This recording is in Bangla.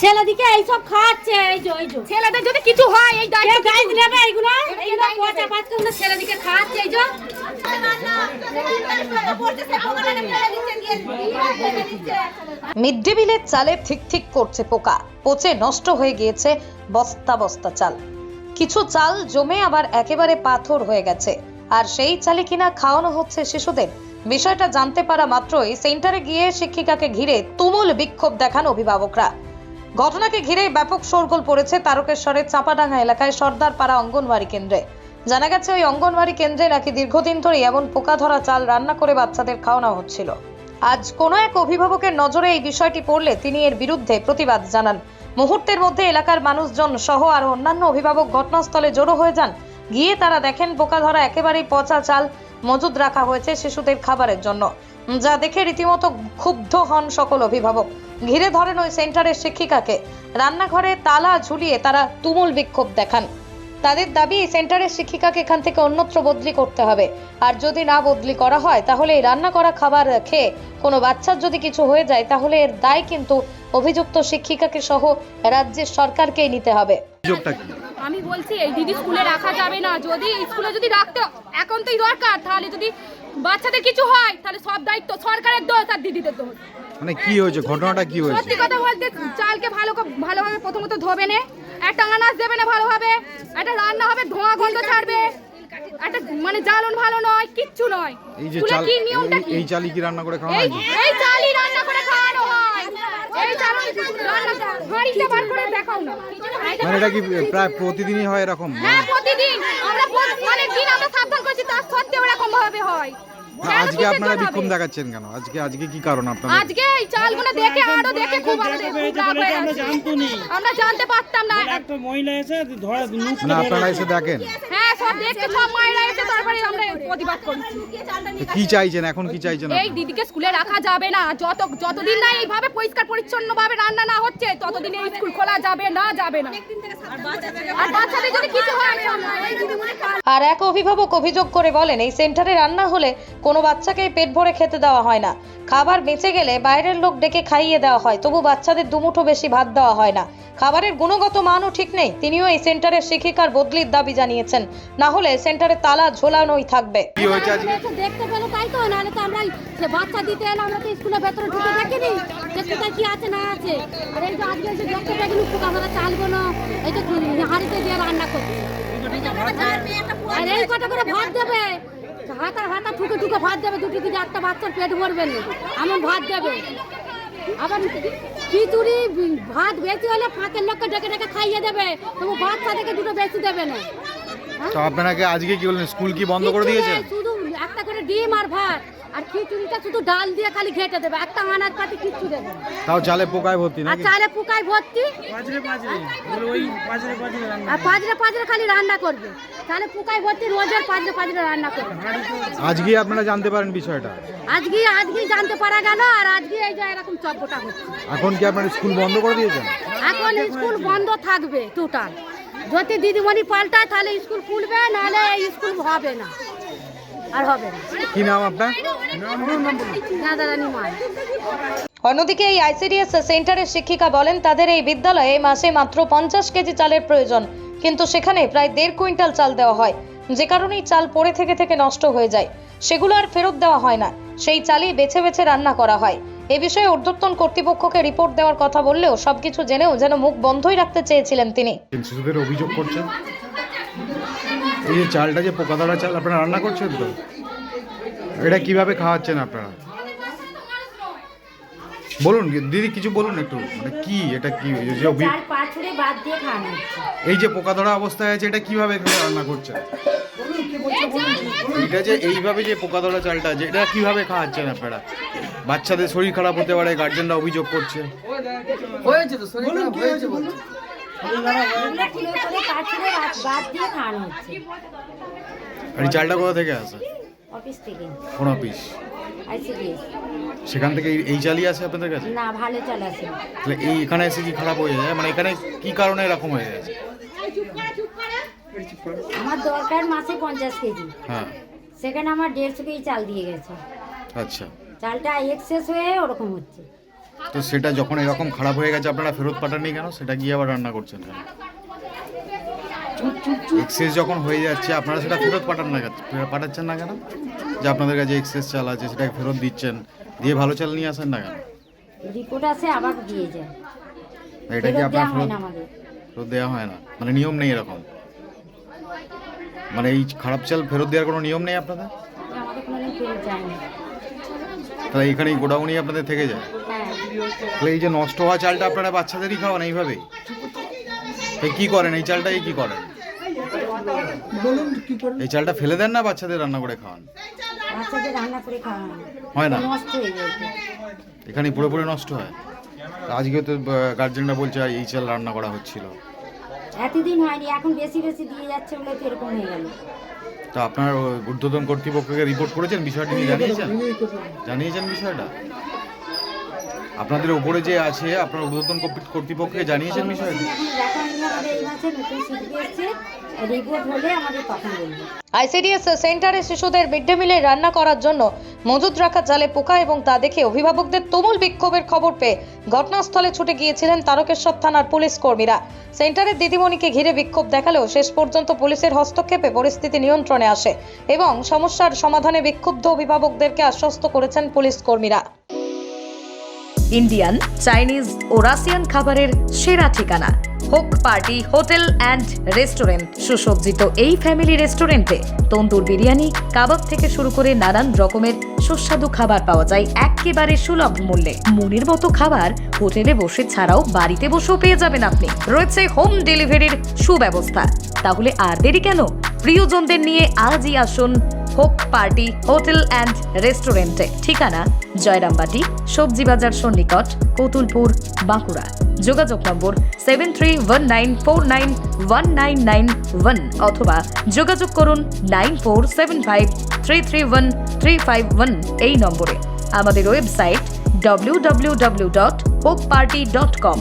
ছেলেদিকে এইসব খাওয়াচ্ছে এই যে এই যে। ছেলেদের যদি কিছু হয় এই দায়িত্ব নেবে এইগুলো এইগুলো পচা পাঁচ করে ছেলেদিকে খাওয়াচ্ছে এই যে। মিড ডে মিলের চালে ঠিক ঠিক করছে পোকা। পচে নষ্ট হয়ে গিয়েছে বস্তা বস্তা চাল। কিছু চাল জমে আবার একেবারে পাথর হয়ে গেছে। আর সেই চালে কিনা খাওয়ানো হচ্ছে শিশুদের। বিষয়টা জানতে পারা মাত্রই সেন্টারে গিয়ে শিক্ষিকাকে ঘিরে তুমুল বিক্ষোভ দেখান অভিভাবকরা। ঘটনাকে ঘিরে ব্যাপক শোরগোল পড়েছে তারকেশ্বরের চাপাডাঙ্গা এলাকায় সর্দারপাড়া অঙ্গনওয়াড়ি কেন্দ্রে। জানা গেছে, ওই অঙ্গনওয়াড়ি কেন্দ্রে নাকি দীর্ঘদিন ধরে এমন পোকা ধরা চাল রান্না করে বাচ্চাদের খাওয়ানো হচ্ছিল। আজ কোনো এক অভিভাবকের নজরে এই বিষয়টি পড়লে তিনি এর বিরুদ্ধে প্রতিবাদ জানান। মুহূর্তের মধ্যে এলাকার মানুষজন সহ আর অন্যান্য অভিভাবক ঘটনাস্থলে জড়ো হয়ে যান। গিয়ে তারা দেখেন পোকা ধরা একেবারেই পচা চাল মজুদ রাখা হয়েছে শিশুদের খাবারের জন্য। যা দেখে রীতিমতো ক্ষুব্ধ হন সকল অভিভাবক। ঘিরে ধরেন ওই সেন্টারের শিক্ষিকাকে। রান্নাঘরে তালা ঝুলিয়ে তারা তুমুল বিক্ষোভ দেখান। তাদের দাবি এই সেন্টারের শিক্ষিকাকে এখান থেকে অন্যত্র বদলি করতে হবে। আর যদি না বদলি করা হয় তাহলে এই রান্না করা খাবার খেয়ে কোনো বাচ্চার যদি কিছু হয়ে যায় তাহলে এর দায় কিন্তু অভিযুক্ত শিক্ষিকাকে সহ রাজ্যের সরকারকেই নিতে হবে। আমি বলছি এই দিদি স্কুলে রাখা যাবে না। যদি স্কুলে যদি রাখতে একান্তই দরকার। তাহলে যদি বাচ্চাদের কিছু হয় তাহলে সব দায়িত্ব সরকারের দোষ আর দিদিদের দোষ। মানে কি হয়েছে? ঘটনাটা কি হয়েছে? সত্যি কথা বলতে চালকে ভালো ভালোভাবে প্রথমত ধোবে না। একটা আনাজ দেবে না ভালোভাবে একটা রান্না হবে ধোঁয়া গন্ধ ছাড়বে। একটা মানে জ্বালন ভালো নয় কিচ্ছু নয়। এই যে চাল এই- চালই কি রান্না করে খাওয়া হয় এই চালই রান্না করে খাওয়ানো হয় এই চাল রান্না হাঁড়িতে বার করে দেখাও না মানে এটা কি প্রায় প্রতিদিনই হয় এরকম? হ্যাঁ প্রতিদিন। আমরা অনেক দিন আমরা সাবধান করছি তার সত্ত্বেও এরকম ভাবে হয়। আজকে আপনারা বিক্ষোভ দেখাচ্ছেন কেন? আজকে আজকে কি কারণ আপনাদের? আজকে এই চালগুলো দেখে আরও দেখে খুব আমরা জানতো আমরা জানতে পারতাম না। একটা মহিলা এসে ধরা মানে আপনারা এসে দেখেন। হ্যাঁ সব দেখতে সব মায়েরা এসে তারপরে আমরা প্রতিবাদ করছি কি চাইছেন এখন কি চাইছেন এই দিদিকে স্কুলে রাখা যাবে না। যত যতদিন না এইভাবে পরিষ্কার পরিচ্ছন্ন ভাবে রান্না না হচ্ছে ততদিন এই স্কুল খোলা যাবে না যাবে না। আর বাচ্চাদের যদি কিছু হয় আর এক অভিভাবক অভিযোগ করে বলেন এই সেন্টারে রান্না হলে কোনো বাচ্চাকে পেট ভরে খেতে দেওয়া হয় না। খাবার বেঁচে গেলে বাইরের লোক ডেকে খাইয়ে দেওয়া হয় তবু বাচ্চাদের দুমুঠো বেশি ভাত দেওয়া হয় না। খাবারের গুণগত মানও ঠিক নেই তিনিও এই সেন্টারের শিক্ষিকার বদলির দাবি জানিয়েছেন। না হলে সেন্টারে তালা ঝোলানোই থাকবে। কি হয়েছে আজকে? দেখতে পেলে তাই তো নাহলে তো আমরা যে বাচ্চা দিতে এলাম আমরা তো স্কুলের ভেতরে ঢুকে দেখিনি। যে কোথায় কি আছে না আছে। আর এই যে আজকে যে দেখতে পেয়ে পোকা ধরা চালগুলো এই তো হাঁড়িতে দিয়ে রান্না করছে আর এই কটা করে ভাত দেবে? হাতা হাতা ঠুকে ঠুকে ভাত দেবে। দুটো দিকে একটা বাচ্চার পেট ভরবে না এমন ভাত দেবে। আবার খিচুড়ি ভাত বেশি হলে ফাঁকের লোককে ডেকে ডেকে খাইয়ে দেবে। তবু বাচ্চাদেরকে দুটো বেশি দেবে না? তো আপনাকে আজকে কি বললেন স্কুল কি বন্ধ করে দিয়েছেন? শুধু একটা করে ডিম আর ভাত আর খিচুড়িটা শুধু ডাল দিয়ে খালি ঘেটে দেবে একটা আনাজ পাতি কিচ্ছু দেবে তাও চালে পোকায় ভর্তি আর নাকি? চালে পুকায় ভর্তি? আর পাঁচরে পাঁচরে খালি রান্না করবে। চালে পুকায় ভর্তি রোজের পাঁচরে পাঁচরে রান্না করবে। আজকে আপনারা জানতে পারেন বিষয়টা? আজকে আজকে জানতে পারা গেল আর আজকে এই যে এরকম চব্বটা হচ্ছে। এখন কি আপনারা স্কুল বন্ধ করে দিয়েছেন? এখন স্কুল বন্ধ থাকবে টোটাল যদি দিদিমণি পাল্টায় তাহলে স্কুল খুলবে নাহলে স্কুল হবে না। আর হবে না। কি নাম আপনার? দাদারানি মা। অন্যদিকে এই আইসিডিএস সেন্টারের শিক্ষিকা বলেন তাদের এই বিদ্যালয়ে মাসে মাত্র পঞ্চাশ কেজি চালের প্রয়োজন। কিন্তু সেখানে প্রায় দেড় কুইন্টাল চাল দেওয়া হয়। যে কারণেই চাল পড়ে থেকে থেকে নষ্ট হয়ে যায়। সেগুলো আর ফেরত দেওয়া হয় না। সেই চালই বেছে বেছে রান্না করা হয়। এ বিষয়ে ঊর্ধ্বতন কর্তৃপক্ষকে রিপোর্ট দেওয়ার কথা বললেও সবকিছু জেনেও যেন মুখ বন্ধই রাখতে চেয়েছিলেন তিনি। শিশুদের অভিযোগ করছেন। এই যে চালটা যে পোকা ধরা চাল আপনারা রান্না করছেন তো? এটা কীভাবে খাওয়াচ্ছেন আপনারা? বলুন দিদি কিছু বলুন একটু মানে কি এটা কি এই যে পাঁচড়ে বাদ দিয়ে খাওয়ানো হচ্ছে। এই যে পোকা ধরা অবস্থায় আছে এটা কীভাবে এখানে রান্না করছে? এটা যে এইভাবে যে পোকা ধরা চালটা আছে এটা কীভাবে খাওয়াচ্ছেন আপনারা? বাচ্চাদের শরীর খারাপ হতে পারে গার্জেনরা অভিযোগ করছে। আর এই চালটা কোথা থেকে আসে? অফিস থেকে। কোন অফিস? আইসিডিএস সেখান থেকে এই- চালই আসে আপনাদের কাছে? না ভালো চাল আছে। তাহলে এই এখানে এসে কি খারাপ হয়ে যায়? মানে এখানে কি কারণে এরকম হয়ে গেছে আমার দরকার মাসে পঞ্চাশ কেজি। হ্যাঁ। সেখানে আমার দেড়শো কেজি চাল দিয়ে গেছে। আচ্ছা। চালটা এক্সেস হয়ে ওরকম হচ্ছে। তো সেটা যখন এরকম খারাপ হয়ে গেছে আপনারা ফেরত পাঠাননি কেন? সেটা গিয়ে আবার রান্না করছেন। কেন এক্সেস যখন হয়ে যাচ্ছে আপনারা সেটা ফেরত পাঠান না কেন? পাঠাচ্ছেন না কেন? যে আপনাদের কাছে এক্সেস চাল আছে সেটাকে ফেরত দিচ্ছেন দিয়ে ভালো চাল নিয়ে আসেন না কেন? রিপোর্ট আছে আবার দিয়ে যায়। এটা কি আপনার ফেরত দেওয়া হয় না? মানে নিয়ম নেই এরকম? মানে এই খারাপ চাল ফেরত দেওয়ার কোনো নিয়ম নেই আপনাদের? তাহলে এখানে গোডাউনই আপনাদের থেকে যায়? হ্যাঁ। তাহলে এই যে নষ্ট হওয়া চালটা আপনারা বাচ্চাদেরই খাওয়ান এইভাবেই? এই কি করেন? এই চালটাই কি করেন? এই চালটা ফেলে দেন না বাচ্চাদের রান্না করে খাওয়ান? বাচ্চাদের রান্না করে খাওয়া হয় না। নষ্ট হয়ে যায়। এখানে পুরোপুরি নষ্ট হয়। আজকে তো গার্জেনরা বলছে এই চাল রান্না করা হচ্ছিল। এতদিন হয়নি এখন বেশি বেশি দিয়ে যাচ্ছে বলে তো এরকম হয়ে গেল। তো আপনার ওই ঊর্ধ্বতন কর্তৃপক্ষকে রিপোর্ট করেছেন? বিষয়টি নিয়ে জানিয়েছেন? জানিয়েছেন বিষয়টা? আপনাদের উপরে যে আছে আপনার ঊর্ধ্বতন কর্তৃপক্ষকে জানিয়েছেন বিষয়টা? রিপোর্ট হলে আমাদের তখন বলব আইসিডিএস সেন্টারে শিশুদের মিড ডে মিলে রান্না করার জন্য মজুদ রাখা জালে পোকা এবং তা দেখে অভিভাবকদের তুমুল বিক্ষোভের খবর পেয়ে ঘটনাস্থলে ছুটে গিয়েছিলেন তারকেশ্বর থানার পুলিশ কর্মীরা। সেন্টারের দিদিমণিকে ঘিরে বিক্ষোভ দেখালেও শেষ পর্যন্ত পুলিশের হস্তক্ষেপে পরিস্থিতি নিয়ন্ত্রণে আসে এবং সমস্যার সমাধানে বিক্ষুব্ধ অভিভাবকদেরকে আশ্বস্ত করেছেন পুলিশ কর্মীরা। ইন্ডিয়ান চাইনিজ ও রাশিয়ান খাবারের সেরা ঠিকানা। হোক পার্টি, হোটেল অ্যান্ড রেস্টুরেন্ট। সুসজ্জিত এই ফ্যামিলি রেস্টুরেন্টে তন্দুর বিরিয়ানি, কাবাব থেকে শুরু করে নানান রকমের সুস্বাদু খাবার পাওয়া যায় একেবারে সুলভ মূল্যে। মনের মতো খাবার হোটেলে বসে ছাড়াও বাড়িতে বসেও পেয়ে যাবেন আপনি। রয়েছে হোম ডেলিভারির সুব্যবস্থা। তাহলে আর দেরি কেন? প্রিয়জনদের নিয়ে আজই আসুন হোক পার্টি, হোটেল অ্যান্ড রেস্টুরেন্টে। ঠিকানা জয়রামবাটি সবজি বাজার সন্নিকট, কতুলপুর, বাঁকুড়া। যোগাযোগ number seven three one nine four nine one nine nine one অথবা যোগাযোগ করুন nine four seven five three three one three five one এই নম্বরে। আমাদের website W W W dot hope party dot com